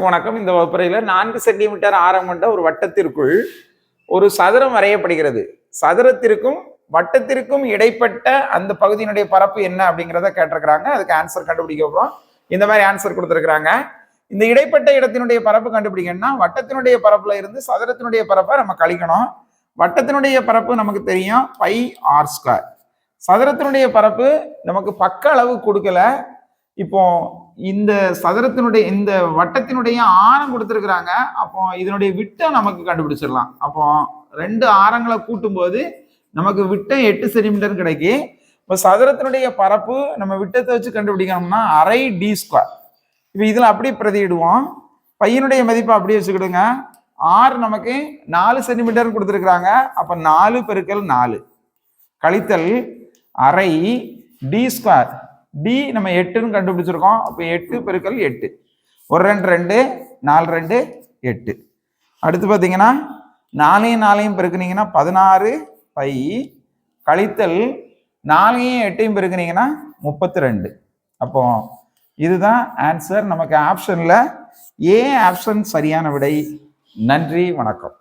அனைவருக்கும் வணக்கம். இந்த வகுப்பறையில் நான்கு சென்டிமீட்டர் ஆரம் கொண்ட ஒரு வட்டத்திற்குள் ஒரு சதுரம் வரையப்படுகிறது. சதுரத்திற்கும் வட்டத்திற்கும் இடைப்பட்ட அந்த பகுதியினுடைய பரப்பு என்ன அப்படிங்கிறத கேட்டிருக்கிறாங்க. அதுக்கு ஆன்சர் கண்டுபிடிக்க போகிறோம் இந்த மாதிரி ஆன்சர் கொடுத்துருக்குறாங்க. இந்த இடைப்பட்ட இடத்தினுடைய பரப்பு கண்டுபிடிக்கணும்னா வட்டத்தினுடைய பரப்புல இருந்து சதுரத்தினுடைய பரப்பை நம்ம கழிக்கணும். வட்டத்தினுடைய பரப்பு நமக்கு தெரியும் பை ஆர் ஸ்கொயர் சதுரத்தினுடைய பரப்பு நமக்கு பக்க அளவு கொடுக்கல. இப்போ இந்த சதுரத்தினுடைய இந்த வட்டத்தினுடைய ஆரம் கொடுத்துருக்குறாங்க. அப்போ இதனுடைய விட்டம் நமக்கு கண்டுபிடிச்சிடலாம். அப்போ ரெண்டு ஆரங்களை கூட்டும்போது நமக்கு விட்டம் எட்டு சென்டிமீட்டர் கிடைக்கு. இப்போ சதுரத்தினுடைய பரப்பு நம்ம விட்டத்தை வச்சு கண்டுபிடிக்கணும்னா அரை டி ஸ்கொயர் இப்போ இதில் அப்படி பிரதியிடுவோம். பையனுடைய மதிப்பை அப்படியே வச்சுக்கிடுங்க. ஆறு நமக்கு நாலு சென்டிமீட்டர் கொடுத்துருக்குறாங்க. அப்போ நாலு பெருக்கல் நாலு. கழித்தல் அரை டி ஸ்கொயர் டி நம்ம எட்டுன்னு கண்டுபிடிச்சிருக்கோம். அப்போ எட்டு பெருக்கல் எட்டு. ஒரு ரெண்டு ரெண்டு நாலு ரெண்டு எட்டு. அடுத்து பார்த்தீங்கன்னா நாலையும் நாலையும் பெருக்குனீங்கன்னா பதினாறு பை. கழித்தல் நாலையும் எட்டையும் பெருக்குனீங்கன்னா முப்பத்தி ரெண்டு அப்போ இதுதான் ஆன்சர் நமக்கு ஆப்ஷனில் ஏ ஆப்ஷன் சரியான விடை. நன்றி வணக்கம்.